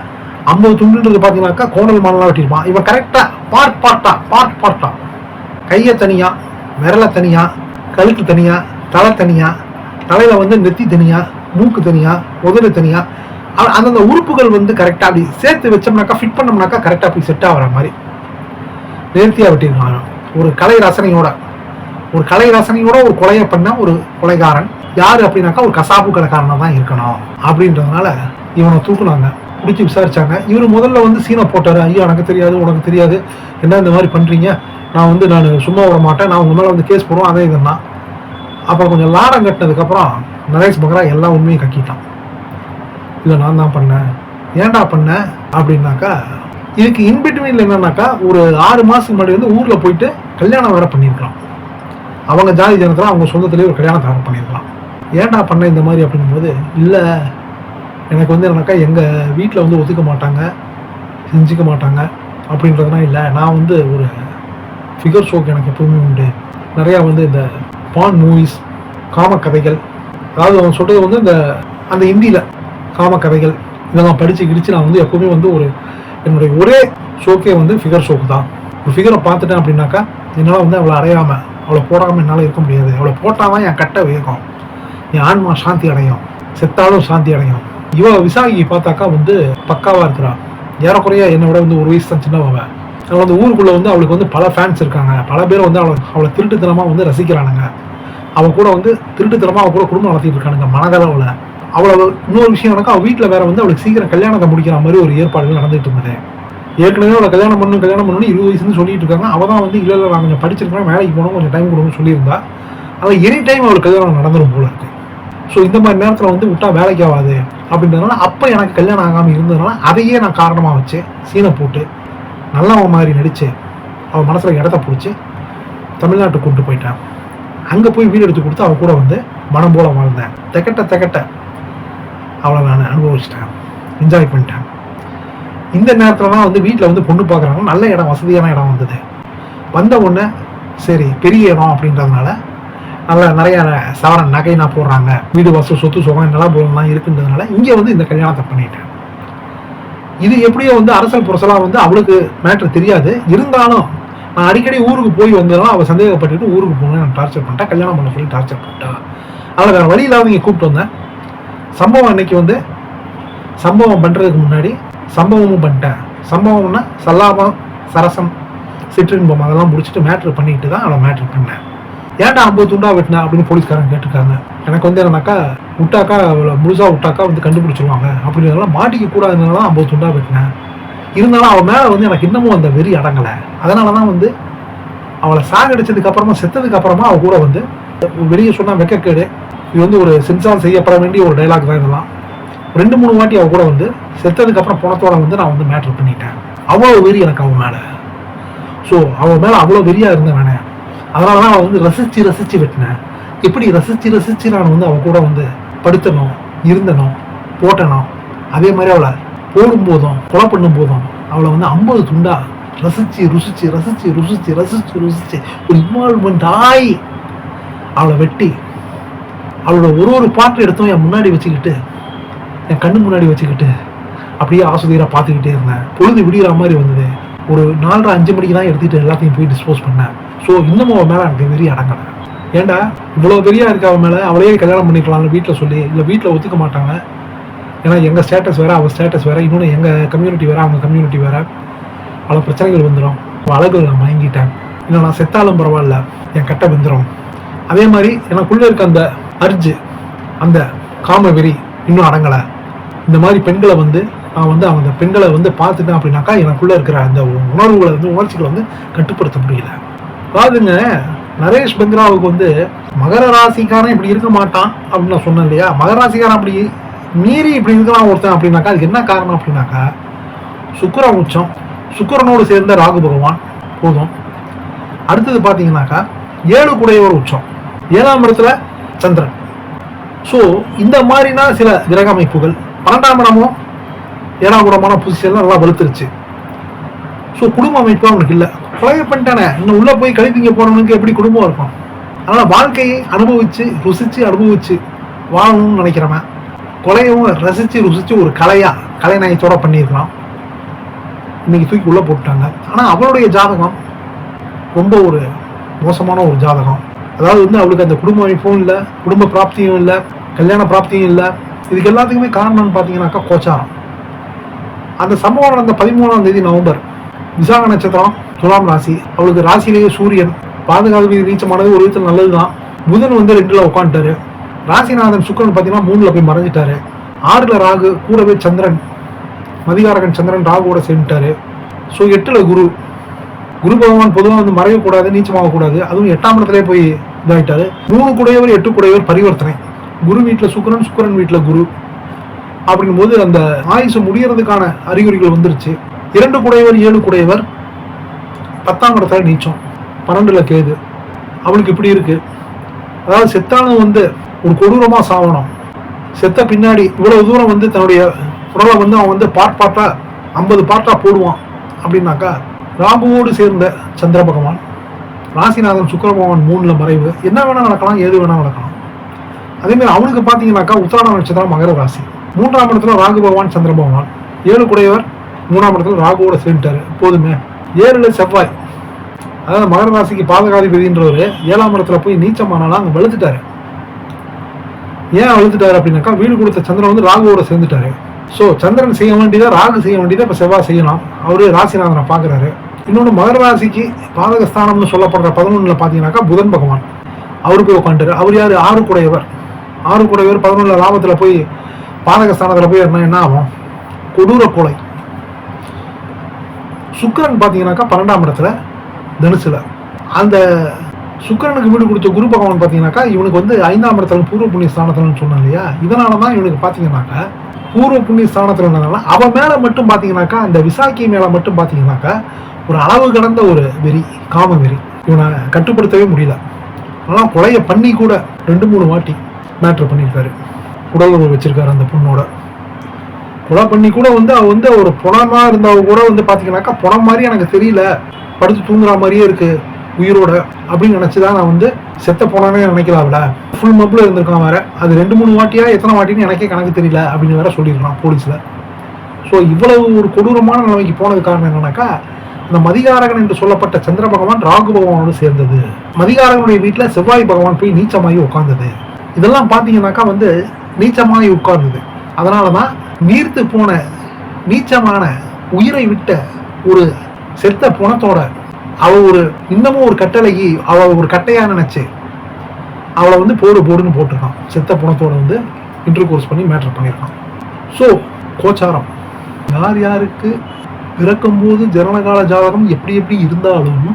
ஐம்பது துண்டுன்றது பார்த்தீங்கன்னாக்கா கோணல் மானலாம் வெட்டியிருப்பான். இவன் கரெக்டாக பார்ட் பார்ட்டா பார்ட் பார்ட்டா கையை தனியாக விரலை தனியாக கழுத்து தனியாக தலை தனியாக தலையில் வந்து நெத்தி தனியாக மூக்கு தனியா உதடு தனியா அந்தந்த உறுப்புகள் வந்து கரெக்டா அப்படி சேர்த்து வச்சோம்னாக்கா ஃபிட் பண்ணோம்னாக்கா கரெக்டா போய் செட் ஆகிற மாதிரி. நேர்த்தியா விட்டிருக்காங்க ஒரு கலை ரசனையோட ஒரு கலை ரசனையோட ஒரு கொலையை பண்ண ஒரு கொலைகாரன் யாரு அப்படின்னாக்கா ஒரு கசாப்பு கடைக்காரனா தான் இருக்கணும். அப்படின்றதுனால இவனை தூக்குனாங்க. பிடிச்சி விசாரிச்சாங்க. இவர் முதல்ல வந்து சீனை போட்டாரு. ஐயோ எனக்கு தெரியாது உனக்கு தெரியாது. என்ன இந்த மாதிரி பண்றீங்க? நான் வந்து நான் சும்மா விட மாட்டேன். நான் உங்க மேல வந்து கேஸ் போடுவோம் அதே இதுன்னா அப்புறம் கொஞ்சம் லாடம் கட்டினதுக்கப்புறம் நரேஷ் பக்ரா எல்லா உண்மையும் கக்கிட்டான். இல்லை நான் தான் பண்ணேன். ஏன்டா பண்ணேன் அப்படின்னாக்கா இதுக்கு இன்பிட்வீனில் என்னன்னாக்கா ஒரு ஆறு மாதத்துக்கு முன்னாடி வந்து ஊரில் போயிட்டு கல்யாணம் வேற பண்ணியிருக்கலாம். அவங்க ஜாதி ஜனத்தில் அவங்க சொந்தத்திலேயே ஒரு கல்யாணத்தை வேறு பண்ணியிருக்கலாம். ஏன்டா பண்ண இந்த மாதிரி? அப்படிங்கும்போது இல்லை எனக்கு வந்து என்னன்னாக்கா எங்கள் வீட்டில் வந்து ஒத்துக்க மாட்டாங்க செஞ்சுக்க மாட்டாங்க அப்படின்றதுலாம் இல்லை. நான் வந்து ஒரு ஃபிகர் ஷோக்கு எனக்கு எப்பவுமே உண்டு. நிறையா வந்து இந்த பான் மூவிஸ் காமக்கதைகள். அதாவது அவன் சொல்கிறது வந்து இந்த அந்த ஹிந்தியில் காமக்கதைகள் இதெல்லாம் படித்து கிடிச்சு நான் வந்து எப்போவுமே வந்து ஒரு என்னுடைய ஒரே ஷோக்கே வந்து ஃபிகர் ஷோக்கு தான். ஒரு ஃபிகரை பார்த்துட்டேன் அப்படின்னாக்கா என்னால் வந்து அவளை அறையாமல் அவளை போடாமல் என்னால் இருக்க முடியாது. அவளை போட்டால் தான் என் கட்டை வேகம். என் ஆன்மா சாந்தி அடையும். செத்தாலும் சாந்தி அடையும். இவ விசாகி பார்த்தாக்கா வந்து பக்காவாக இருக்கிறான் ஏறக்குறைய என்னை விட வந்து ஒரு வயசு தான் சின்னவன் அவ ஊருக்குள்ளே வந்து வந்து அவளுக்கு வந்து பல ஃபேன்ஸ் இருக்காங்க. பல பேர் வந்து அவளை அவளை திருட்டுத்தனமாக வந்து ரசிக்கிறானுங்க. அவள் கூட வந்து திருட்டுத்தனமாக அவள் கூட குடும்பம் நடத்திட்டு இருக்கானுங்க. மனதளவில். அவளை இன்னொரு விஷயம் எனக்கு அவள் வீட்டில் வேற வந்து அவளுக்கு சீக்கிரம் கல்யாணத்தை முடிக்கிற மாதிரி ஒரு ஏற்பாடுகள் நடந்துட்டு இருந்தது. ஏற்கனவே அவளை கல்யாணம் பண்ணணும் கல்யாணம் பண்ணணும் இருபது வயசுன்னு சொல்லிட்டு இருக்காங்க. அவள் தான் வந்து இல்லை இல்லை நான் கொஞ்சம் படிச்சிருக்கேன் வேலைக்கு போகணும் கொஞ்சம் டைம் கொடுக்கணும்னு சொல்லியிருந்தா. அவள் எனி டைம் அவளுக்கு கல்யாணம் நடந்துடும் போல இருக்கு. ஸோ இந்த மாதிரி நேரத்தில் வந்து விட்டா வேலைக்கு ஆகாது அப்படின்றதுனால அப்போ எனக்கு கல்யாணம் ஆகாமல் இருந்ததுனால அதையே நான் காரணமாக வச்சு சீனை போட்டு நல்லவன் மாதிரி நடித்து அவள் மனசில் இடத்த பிடிச்சி தமிழ்நாட்டுக்கு கொண்டு போயிட்டான். அங்கே போய் வீடு எடுத்து கொடுத்து அவள் கூட வந்து மனம் போல வாழ்ந்தேன். தெக்கட்ட தெக்கட்ட அவளை நான் அனுபவிச்சிட்டேன். என்ஜாய் பண்ணிட்டேன். இந்த நேரத்தில் தான் வந்து வீட்டில் வந்து பொண்ணு பார்க்குறாங்க நல்ல இடம் வசதியான இடம் வந்தது. வந்த உடனே சரி பெரிய இடம் அப்படின்றதுனால நல்லா நிறைய சவரன் நகை நான் போடுறாங்க. வீடு வசதி சொத்து சுகம் நிலபோலாம் இருக்குன்றதுனால இங்கே வந்து இந்த கல்யாணத்தை பண்ணிட்டேன். இது எப்படியோ வந்து அரசல் புரசலாக வந்து அவளுக்கு மேட்ரு தெரியாது. இருந்தாலும் நான் அடிக்கடி ஊருக்கு போய் வந்ததெல்லாம் அவள் சந்தேகப்பட்டுட்டு ஊருக்கு போகணும் நான் டார்ச்சர் பண்ணிட்டா கல்யாணம் பண்ண சொல்லி டார்ச்சர் பண்ணிட்டா. அதில் வேறு வழி இல்லாத நீங்கள் கூப்பிட்டு வந்தேன். சம்பவம் அன்னைக்கு வந்து சம்பவம் பண்ணுறதுக்கு முன்னாடி சம்பவமும் பண்ணிட்டேன். சம்பவம்னா சல்லாபம் சரசம் சிற்றின்பம் அதெல்லாம் முடிச்சுட்டு மேட்ரு பண்ணிட்டு தான் அவளை மேட்ரு பண்ணேன். ஏன்டா ஐம்பது துண்டா வெட்டின அப்படின்னு போலீஸ்காரங்க கேட்டிருக்காங்க. எனக்கு வந்து என்னன்னாக்கா விட்டாக்கா அவளை முழுசா விட்டாக்கா வந்து கண்டுபிடிச்சிருவாங்க. அப்படின்றதெல்லாம் மாட்டிக்க கூடாதுனால தான் ஐம்பது துண்டா வெட்டினேன். இருந்தாலும் அவள் மேலே வந்து எனக்கு இன்னமும் அந்த வெறி அடங்கலை. அதனால தான் வந்து அவளை சாகடிச்சதுக்கு அப்புறமா செத்ததுக்கு அப்புறமா அவள் கூட வந்து வெளியே சொன்னால் வெக்கக்கேடு இது வந்து ஒரு சென்சார் செய்யப்பட வேண்டிய ஒரு டைலாக் தான் இதெல்லாம். ரெண்டு மூணு வாட்டி அவள் கூட வந்து செத்ததுக்கு அப்புறம் பணத்தோட வந்து நான் வந்து மேட்ரு பண்ணிட்டேன். அவ்வளோ வெறி எனக்கு அவன் மேலே. ஸோ அவன் மேலே அவ்வளோ வெறியாக இருந்தேன் நானே அதனால தான் அவன் வந்து ரசித்து ரசித்து வெட்டினேன். எப்படி ரசித்து ரசித்து நான் வந்து அவன் கூட வந்து படுத்தணும் இருந்தனும் போட்டனும் அதே மாதிரி அவளை போடும்போதும் கொலை பண்ணும் போதும் அவளை வந்து ஐம்பது துண்டா ரசித்து ருசிச்சு ரசிச்சு ருசிச்சு ரசித்து ருசிச்சு ஒரு இன்வால்மெண்ட் ஆகி அவளை வெட்டி அவளோட ஒரு ஒரு பாட்டு எடுத்தும் என் முன்னாடி வச்சுக்கிட்டு என் கண்ணு முன்னாடி வச்சுக்கிட்டு அப்படியே ஆசுதீரா பார்த்துக்கிட்டே இருந்தேன். பொழுது விடிகிற மாதிரி வந்தது. ஒரு நாலரை அஞ்சு மணிக்கு தான் எடுத்துகிட்டு எல்லாத்தையும் போய் டிஸ்போஸ் பண்ணேன். ஸோ இன்னமும் அவன் மேலே எனக்கு வெறி அடங்கலை ஏண்டா? இவ்வளோ பெரியா இருக்க அவன் மேலே? அவளையே கல்யாணம் பண்ணிக்கலாம்னு வீட்டில் சொல்லி இல்லை வீட்டில் ஒத்துக்க மாட்டாங்க. ஏன்னா எங்கள் ஸ்டேட்டஸ் வேறு அவள் ஸ்டேட்டஸ் வேறு இன்னொன்று எங்கள் கம்யூனிட்டி வேறு அவங்க கம்யூனிட்டி வேறு. பல பிரச்சனைகள் வந்துடும் அழகு நான் மயங்கிட்டேன். இல்லை நான் செத்தாலும் பரவாயில்ல என் கட்டை வந்துடும் அதே மாதிரி எனக்குள்ளே இருக்க அந்த அர்ஜு அந்த காம வெறி இன்னும் அடங்கலை. இந்த மாதிரி பெண்களை வந்து நான் வந்து அந்த பெண்களை வந்து பார்த்துட்டேன் அப்படின்னாக்கா எனக்குள்ளே இருக்கிற அந்த உணர்வுகளை வந்து உணர்ச்சிகளை வந்து கட்டுப்படுத்த முடியல. பாருங்க நரேஷ் பந்த்ராவுக்கு வந்து மகர ராசிக்காரன் இப்படி இருக்க மாட்டான் அப்படின்னு நான் சொன்னேன் இல்லையா? மகர ராசிக்காரன் அப்படி மீறி இப்படி இருக்கலாம் ஒருத்தன் அப்படின்னாக்கா அதுக்கு என்ன காரணம் அப்படின்னாக்கா சுக்கர உச்சம். சுக்கரனோடு சேர்ந்த ராகு பகவான் போதும். அடுத்தது பார்த்தீங்கன்னாக்கா ஏழு குடையவர் உச்சம். ஏழாம் இடத்துல சந்திரன். ஸோ இந்த மாதிரினா சில கிரக அமைப்புகள். பன்னெண்டாம் இடமும் ஏழாம் குடமான புதுசெல்லாம் நல்லா வலுத்துருச்சு. ஸோ குடும்ப அமைப்பு அவனுக்கு இல்லை. கொலையை பண்ணிட்டானே. இன்னும் உள்ளே போய் கழிப்பிங்க போகிறவனுக்கு எப்படி குடும்பம் இருக்கும்? அதனால் வாழ்க்கையை அனுபவித்து ருசித்து அனுபவித்து வாழணும்னு நினைக்கிறவன் கொலையவும் ரசித்து ருசித்து ஒரு கலையாக கலைநயத்தோட பண்ணியிருக்கலாம். இன்னைக்கு தூக்கி உள்ளே போட்டுட்டாங்க. ஆனால் அவளுடைய ஜாதகம் ரொம்ப ஒரு மோசமான ஒரு ஜாதகம். அதாவது வந்து அவளுக்கு அந்த குடும்ப அமைப்பும் இல்லை குடும்ப பிராப்தியும் இல்லை கல்யாண பிராப்தியும் இல்லை. இதுக்கு எல்லாத்துக்குமே காரணம்னு பார்த்தீங்கன்னாக்கா கோச்சாரம். அந்த சம்பவம் நடந்த பதிமூணாம் தேதி நவம்பர். விசாக நட்சத்திரம் துலாம் ராசி. அவளுக்கு ராசியிலேயே சூரியன். பாதுகாப்பு நீச்சமானது ஒரு விதத்தில் நல்லதுதான். புதன் வந்து ரெண்டுல உட்காந்துட்டாரு ராசிநாதன் சுக்கரன் பார்த்தீங்கன்னா மூணுல போய் மறைஞ்சிட்டாரு. ஆறுல ராகு கூடவே சந்திரன். மதிகாரகன் சந்திரன் ராகுவோட சேர்ந்துட்டாரு. ஸோ எட்டுல குரு. குரு பகவான் பொதுவாக வந்து மறையக்கூடாது நீச்சமாகக்கூடாது. அதுவும் எட்டாம் இடத்துலேயே போய் இதாகிட்டாரு மூணு குடையவர் எட்டு குடையவர் பரிவர்த்தனை. குரு வீட்டில் சுக்கரன் சுக்கரன் வீட்டில் குரு. அப்படிங்கும்போது அந்த ஆயுசு முடியறதுக்கான அறிகுறிகள் வந்துருச்சு. இரண்டு குடையவர் ஏழு குடையவர் பத்தாம் இடத்துல நீச்சம். பன்னெண்டுல கேது. அவனுக்கு இப்படி இருக்கு. அதாவது செத்தானது வந்து ஒரு கொடூரமா சாவணும். செத்த பின்னாடி இவ்வளவு தூரம் வந்து தன்னுடைய உடலை வந்து அவன் வந்து பாட் பாட்டா ஐம்பது பாட்டா போடுவான் அப்படின்னாக்கா ராகுவோடு சேர்ந்த சந்திர பகவான் ராசிநாதன் சுக்கிர பகவான் மூணுல மறைவு. என்ன வேணா நடக்கலாம் ஏது வேணா நடக்கலாம். அதேமாதிரி அவனுக்கு பார்த்தீங்கன்னாக்கா உத்தராட நட்சத்திரம் மகர ராசி. மூன்றாம் இடத்துல ராகு பகவான் சந்திர பகவான். ஏழு குடையவர் மூணாம் இடத்துல ராகுவோட சேர்ந்துட்டாரு. போதுமே. ஏழுல செவ்வாய். அதாவது மகர ராசிக்கு பாதகாதிபதின்றவர் ஏழாம் இடத்துல போய் நீச்சமானாலும் அங்கே வெளுத்துட்டாரு ஏன் வெளுத்துட்டாரு அப்படின்னாக்கா வீடு கொடுத்த சந்திரன் வந்து ராகுவோட சேர்ந்துட்டாரு. ஸோ சந்திரன் செய்ய வேண்டியதை ராகு செய்ய வேண்டியதை இப்போ செவ்வாய் செய்யலாம் அவரே ராசிநாதனை பார்க்குறாரு. இன்னொன்று மகர ராசிக்கு பாதகஸ்தானம்னு சொல்லப்படுற பதினொன்றில் பார்த்தீங்கன்னாக்கா புதன் பகவான். அவரு போய் உட்காந்துரு அவர் யார்? ஆறு குடையவர் ஆறு குடையவர் பதினொன்றில் லாபத்தில் போய் பாதகஸ்தானத்தில் போய் என்ன என்ன ஆகும்? கொடூர கொலை சுக்கரன் பார்த்தீங்கன்னாக்கா பன்னெண்டாம் இடத்துல தனுசுல. அந்த சுக்கரனுக்கு வீடு கொடுத்த குரு பகவான் பார்த்தீங்கன்னாக்கா இவனுக்கு வந்து ஐந்தாம் இடத்துல பூர்வ புண்ணிய ஸ்தானத்தில்னு சொன்னான் இல்லையா? இதனால தான் இவனுக்கு பார்த்தீங்கன்னாக்கா பூர்வ புண்ணிய ஸ்தானத்தில் இருந்ததுனால அவன் மேலே மட்டும் பார்த்தீங்கன்னாக்கா அந்த விசாக்கி மேலே மட்டும் பார்த்தீங்கன்னாக்கா ஒரு அளவு கடந்த ஒரு வெறி காம வெறி இவனை கட்டுப்படுத்தவே முடியல. ஆனால் கொலையை பண்ணி கூட ரெண்டு மூணு வாட்டி மேட்ரு பண்ணியிருக்காரு. உடல் உறவு வச்சிருக்காரு அந்த பொண்ணோட. கொலை பண்ணி கூட வந்து அவ வந்து ஒரு புணமா இருந்தவ கூட வந்து பாத்தீங்கன்னாக்கா புணம் மாதிரி எனக்கு தெரியல. படுத்து தூங்குற மாதிரியே இருக்கு உயிரோட அப்படின்னு நினைச்சுதான் நான் வந்து செத்த போனானே நினைக்கலாம்ல ஃபுல் மப்பில் இருந்திருக்கான் வேற. அது ரெண்டு மூணு வாட்டியா எத்தனை வாட்டின்னு எனக்கே கணக்கு தெரியல அப்படின்னு வேற சொல்லியிருக்கான் போலீஸ்ல. ஸோ இவ்வளவு ஒரு கொடூரமான நிலைமைக்கு போனது காரணம் என்னன்னாக்கா அந்த மதிகாரகன் என்று சொல்லப்பட்ட சந்திர பகவான் ராகு பகவானோடு சேர்ந்தது. மதிகாரகனுடைய வீட்டில் செவ்வாய் பகவான் போய் நீச்சமாகி உட்கார்ந்தது. இதெல்லாம் பார்த்தீங்கன்னாக்கா வந்து நீச்சமாகி உட்கார்ந்தது. அதனாலதான் நீர்த்து போன நீச்சமான உயிரை விட்ட ஒரு செத்த புணத்தோட அவ ஒரு இன்னமும் ஒரு கட்டளைக்கு அவ ஒரு கட்டையா நினைச்சு அவளை வந்து போடு போடுன்னு போட்டிருக்கான். செத்த புணத்தோட வந்து இன்டர் கோர்ஸ் பண்ணி மேட்ரு பண்ணியிருக்கான். ஸோ கோச்சாரம். யார் யாருக்கு பிறக்கும்போது ஜனனகால ஜாதகம் எப்படி எப்படி இருந்தாலும்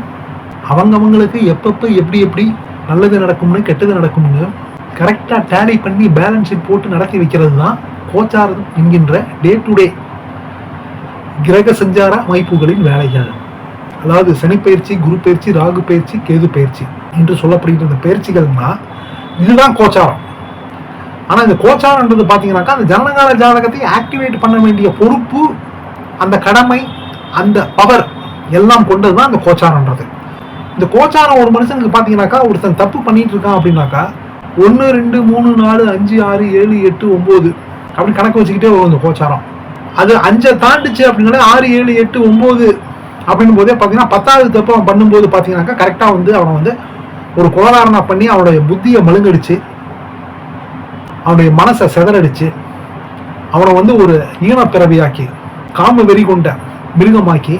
அவங்கவங்களுக்கு எப்பப்போ எப்படி எப்படி நல்லது நடக்கும்னு கெட்டது நடக்கும்னு கரெக்டாக டேலி பண்ணி பேலன்ஸ் ஷீட் போட்டு நடத்தி வைக்கிறது தான் கோச்சாரம் என்கின்ற டே டு டே கிரக சஞ்சார அமைப்புகளின் வேலைகள். அதாவது சனிப்பயிற்சி குரு பயிற்சி ராகு பயிற்சி கேது பயிற்சி என்று சொல்லப்படுகின்ற இந்த பயிற்சிகள்னா இதுதான் கோச்சாரம். ஆனா இந்த கோச்சாரன்றது பார்த்தீங்கன்னாக்கா அந்த ஜனனகால ஜாதகத்தை ஆக்டிவேட் பண்ண வேண்டிய பொறுப்பு அந்த கடமை அந்த பவர் எல்லாம் கொண்டதுதான் அந்த கோச்சாரன்றது இந்த கோச்சாரம் ஒரு மனுஷனுக்கு பார்த்தீங்கன்னாக்கா ஒருத்தன் தப்பு பண்ணிட்டு இருக்கான் அப்படின்னாக்கா ஒன்று ரெண்டு மூணு நாலு அஞ்சு ஆறு ஏழு எட்டு ஒம்பது அப்படி கணக்கு வச்சுக்கிட்டே வந்து கோச்சாரம். அது அஞ்சை தாண்டுச்சு அப்படின்னாலே ஆறு ஏழு எட்டு ஒம்பது அப்படின்னும் போதே பார்த்தீங்கன்னா பத்தாவது தப்பு அவன் பண்ணும்போது பார்த்தீங்கன்னாக்கா கரெக்டாக வந்து அவனை வந்து ஒரு கோளாரணா பண்ணி அவனுடைய புத்தியை மழுங்கடிச்சு அவனுடைய மனசை செதறடிச்சு அவனை வந்து ஒரு ஈனப்பிறவியாக்கி காம வெறி கொண்ட மிருகமாக்கி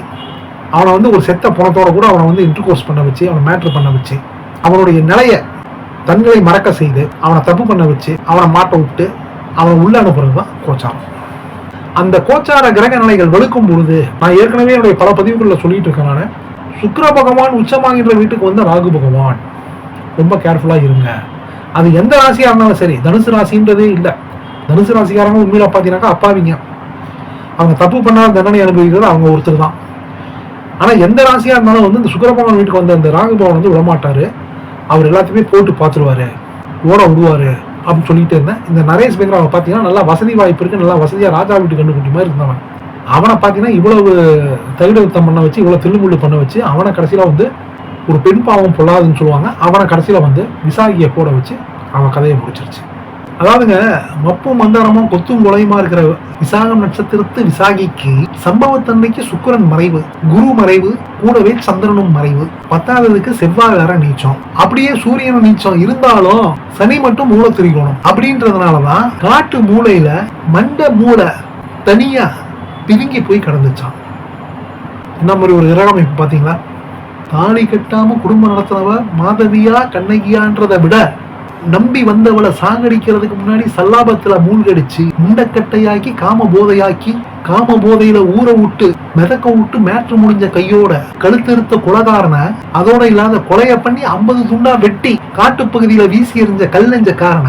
அவனை வந்து ஒரு செத்த பணத்தோட கூட அவனை வந்து இன்டர்கோர்ஸ் பண்ண வச்சு அவனை மேட்ரு பண்ண வச்சு அவனுடைய நிலையை தன்களை மறக்க செய்து அவனை தப்பு பண்ண வச்சு அவனை மாட்ட விட்டு அவன் உள்ள அனுப்புறது தான் கோச்சாரம். அந்த கோச்சார கிரக நிலைகள் வெளுக்கும் பொழுது நான் ஏற்கனவே என்னுடைய பல பதிவுகளில் சொல்லிட்டு இருக்கேன் நான். சுக்கர பகவான் உச்சமாகின்ற வீட்டுக்கு வந்த ராகு பகவான். ரொம்ப கேர்ஃபுல்லாக இருங்க. அது எந்த ராசியாக இருந்தாலும் சரி தனுசு ராசின்றதே இல்லை. தனுசு ராசிக்காரங்க உண்மையில பார்த்தீங்கன்னாக்கா அப்பாவிங்க. அவங்க தப்பு பண்ணாத தண்டனை அனுபவிக்கிறது அவங்க ஒருத்தர் தான். ஆனால் எந்த ராசியாக இருந்தாலும் வந்து இந்த சுக்கிர பகவான் வீட்டுக்கு வந்த அந்த ராகு பகவான் வந்து விடமாட்டாரு. அவர் எல்லாத்தையுமே போட்டு பார்த்துருவாரு ஓட விடுவார். அப்படின்னு சொல்லிட்டு இருந்தேன். இந்த நரேஷ் பேங்கர் அவன் பார்த்தீங்கன்னா நல்லா வசதி வாய்ப்பு இருக்கு நல்லா வசதியாக ராஜா வீட்டு கண்டுக்குட்டி மாதிரி இருந்தவன். அவனை பார்த்தீங்கன்னா இவ்வளவு தகுடத்தம் பண்ண வச்சு இவ்வளோ தில்லுமுள்ளு பண்ண வச்சு அவனை கடைசியில் வந்து ஒரு பெண் பாவம் பொல்லாதுன்னு சொல்லுவாங்க. அவனை கடைசியில் வந்து விசாகியை போட வச்சு அவன் கதையை முடிச்சிருச்சு. அதாவதுங்க மப்பும் மந்தாரமும் கொத்தும் குலையுமா இருக்கிற விசாகம் நட்சத்திரத்து விசாகிக்கு சம்பவத்தன்னைக்கு சுக்கிரன் மறைவு குரு மறைவு கூடவே சந்திரனும் மறைவு. பத்தாவதுக்கு செவ்வாய் வேற நீச்சம். அப்படியே சூரியன் நீச்சம் இருந்தாலும் சனி மட்டும் மூளை திரிகோணம். அப்படின்றதுனாலதான் காட்டு மூளையில மண்ட மூளை தனியா பிதுங்கி போய் கிடந்துச்சான் என்ன மாதிரி ஒரு இறகமைப்பு பாத்தீங்களா தாலி கட்டாம குடும்பம் நடத்துனவ மாதவியா கண்ணகியான்றதை விட நம்பி வந்தவளை சாகடிக்கிறதுக்கு முன்னாடி சல்லாபத்துல மூழ்கடிச்சு முண்டக்கட்டையாக்கி காம போதையாக்கி காம போதையில ஊற விட்டு மிதக்க விட்டு மேற்று முடிஞ்ச கையோட கழுத்தெடுத்த கொலகாரனை அதோட இல்லாத கொலைய பண்ணி ஐம்பது துண்டா வெட்டி காட்டுப்பகுதியில வீசி எறிஞ்ச கல் காரண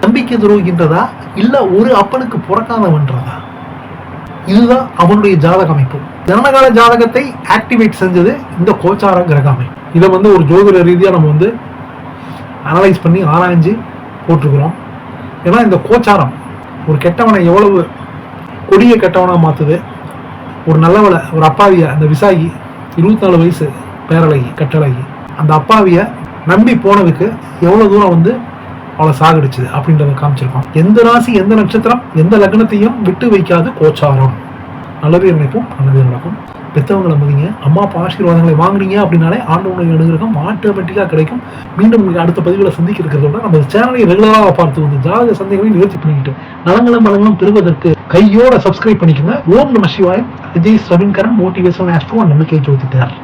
நம்பிக்கை துரோகின்றதா? இல்ல ஒரு அப்பனுக்கு பிறக்காதவன்றதா? இதுதான் அவனுடைய ஜாதக அமைப்பு. ஜனகால ஜாதகத்தை ஆக்டிவேட் செஞ்சது இந்த கோச்சார கிரக அமைப்பு. இதை வந்து ஒரு ஜோதிட ரீதியா நம்ம வந்து அனலைஸ் பண்ணி ஆராய்ஞ்சு போட்டிருக்கிறோம். ஏன்னா இந்த கோச்சாரம் ஒரு கெட்டவனை எவ்வளவு கொடிய கெட்டவனாக மாற்றுது ஒரு நல்லவளை ஒரு அப்பாவிய அந்த விசாகி இருபத்தி நாலு வயசு பேரழகி கட்டழகி அந்த அப்பாவியை நம்பி போனதுக்கு எவ்வளோ தூரம் வந்து அவளை சாகடிச்சுது அப்படின்றத காமிச்சிருக்கோம் எந்த ராசி எந்த நட்சத்திரம் எந்த லக்னத்தையும் விட்டு வைக்காது கோச்சாரம். நல்லது நினைப்போம். நல்லது நடக்கும். பெற்றவங்களை மதிங்க அம்மா அப்பா ஆசீர்வாதங்களை வாங்குனீங்க அப்படின்னாலே ஆண்டவனுடைய அனுகிரகம் ஆட்டோமேட்டிக்காக கிடைக்கும். மீண்டும் உங்களுக்கு அடுத்த பதிவில் சந்திக்க இருக்கிறதோட நம்ம சேனலை ரெகுலராக பார்த்து வந்து ஜாதக சந்தேகங்களை நிவர்த்தி பண்ணிக்கிட்டு நலங்களும் பலங்களும் பெறுவதற்கு கையோட சப்ஸ்கிரைப் பண்ணிக்கோங்க. ஓம் நம சிவாயம். விஜய் சவின்கரன் மோட்டிவேஷன் ஆஸ்ட்ரோ நம்பிக்கை ஜோதிட்டார்